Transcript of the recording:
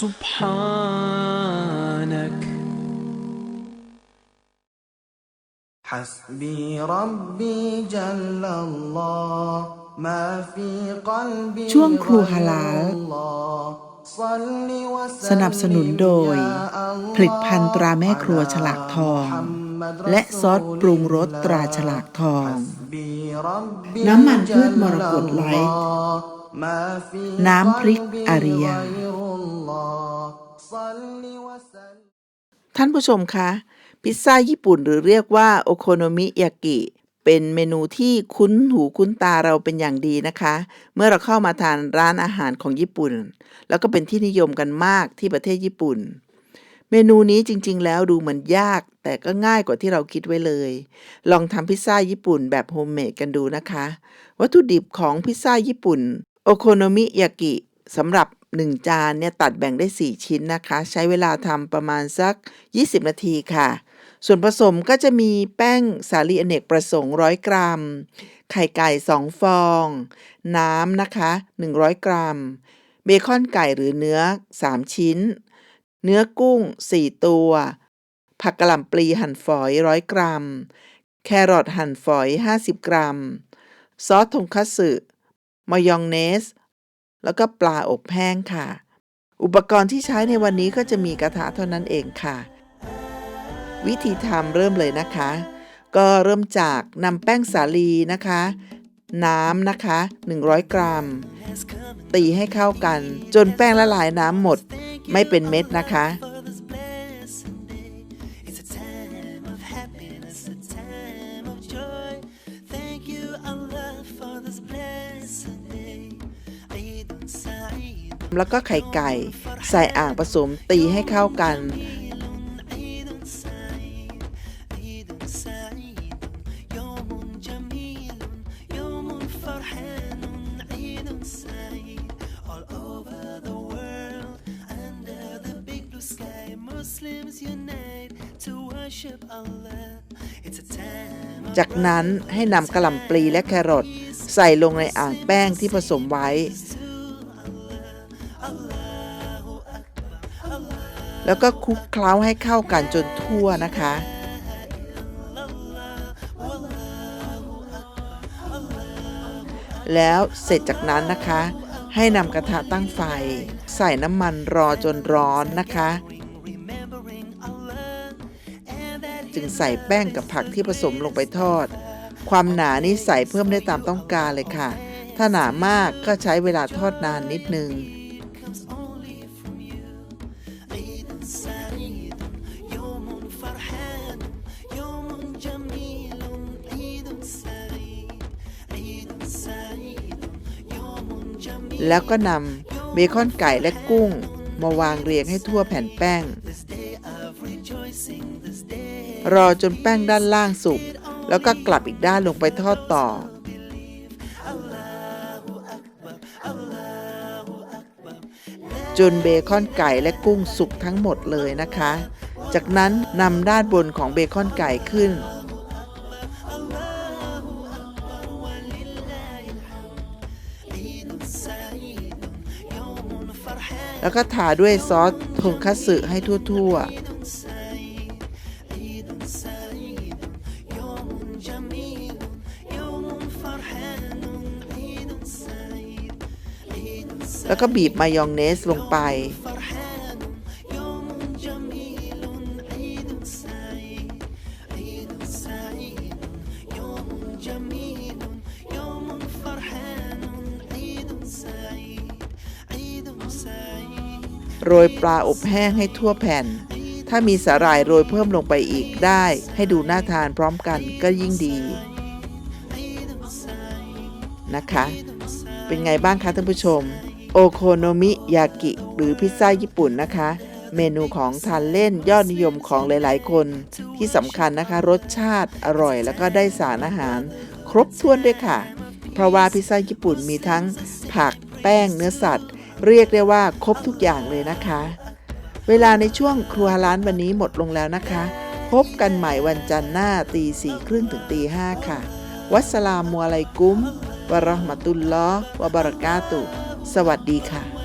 سبحانك حسبي ربي جل الله ما في قلبي ช่วงครูฮาลาล غير الله صل وسلم สนับสนุนโดย يا الله ผลิตภัณฑ์ตราแม่ครัวฉลากทอง محمد และซอสปรุงรสตราฉลากทอง حسبي ربي น้ำมันพืชมรกต جل ไลท์ الله ما في น้ำพริก قلبي อาริยา ท่านผู้ชมคะ พิซซ่าญี่ปุ่นหรือเรียกว่าโอโคโนมิยากิ เป็นเมนูที่คุ้นหูคุ้นตาเราเป็นอย่างดีนะคะ เมื่อเราเข้ามาทานร้านอาหารของญี่ปุ่น แล้วก็เป็นที่นิยมกันมากที่ประเทศญี่ปุ่น เมนูนี้จริง ๆ แล้วดูเหมือนยาก แต่ก็ง่ายกว่าที่เราคิดไว้เลย ลองทำพิซซ่าญี่ปุ่นแบบโฮมเมดกันดูนะคะ วัตถุดิบของพิซซ่าญี่ปุ่นโอโคโนมิยากิสำหรับ 1 จานเนี่ยตัดแบ่งได้ 4 ชิ้นนะคะ ใช้เวลาทำประมาณสัก 20 นาทีค่ะ ส่วนผสมก็จะมีแป้งสาลีอเนกประสงค์100กรัม ไข่ไก่ 2 ฟอง น้ำนะคะ 100 กรัม เบคอนไก่หรือเนื้อ 3 ชิ้น เนื้อกุ้ง 4 ตัว ผักกะหล่ำปลีหั่นฝอย100กรัม แครอทหั่นฝอย 50 กรัม ซอสทงคัตสึมายองเนส แล้วก็ปลาอบแห้งค่ะ อุปกรณ์ที่ใช้ในวันนี้ก็จะมีกระทะเท่านั้นเองค่ะ วิธีทำเริ่มเลยนะคะ ก็เริ่มจากนำแป้งสาลีนะคะ น้ำนะคะ 100 กรัม ตีให้เข้ากัน จนแป้งละลายน้ำหมด ไม่เป็นเม็ดนะคะ แล้วก็ไข่ไก่ ใส่อ่างผสมตีให้เข้ากัน จากนั้นให้นำกระหล่ำปลีและแครอทใส่ลงในอ่างแป้งที่ผสมไว้ แล้วก็คลุกเคล้าให้เข้ากันจนทั่วนะคะ แล้วเสร็จจากนั้นนะคะ ให้นำกระทะตั้งไฟ ใส่น้ำมันรอจนร้อนนะคะ จึงใส่แป้งกับผักที่ผสมลงไปทอด ความหนานี่ใส่เพิ่มได้ตามต้องการเลยค่ะ ถ้าหนามากก็ใช้เวลาทอดนานนิดนึง แล้วก็นำเบคอนไก่และกุ้ง มาวางเรียงให้ทั่วแผ่นแป้ง รอจนแป้งด้านล่างสุก แล้วก็กลับอีกด้านลงไปทอดต่อ จนเบคอนไก่และกุ้งสุกทั้งหมดเลยนะคะ จากนั้นนำด้านบนของเบคอนไก่ขึ้น แล้วก็ทาด้วยซอสทงคัตสึให้ทั่วๆ แล้วก็บีบมายองเนสลงไป โรยปลาอบแห้งให้ทั่วแผ่น ถ้ามีสาหร่ายโรยเพิ่มลงไปอีกได้ ให้ดูน่าทานพร้อมกันก็ยิ่งดีนะคะ เป็นไงบ้างคะท่านผู้ชม โอโคโนมิยากิ หรือพิซซ่าญี่ปุ่นนะคะ เมนูของทานเล่นยอดนิยมของหลาย ๆ คน ที่สำคัญนะคะ รสชาติอร่อย แล้วก็ได้สารอาหาร ครบถ้วนด้วยค่ะ เพราะว่าพิซซ่าญี่ปุ่นมีทั้งผัก แป้ง เนื้อสัตว์ เรียกได้ว่าครบทุกอย่างเลยนะคะ เวลาในช่วงครัวร้านวันนี้หมดลงแล้วนะคะ พบกันใหม่วันจันทร์หน้าตีสี่ครึ่งถึงตีห้าค่ะ วัสสลามัวไลกุ้มวะรห์มตุลลอฮ์วะบรากาตุ สวัสดีค่ะ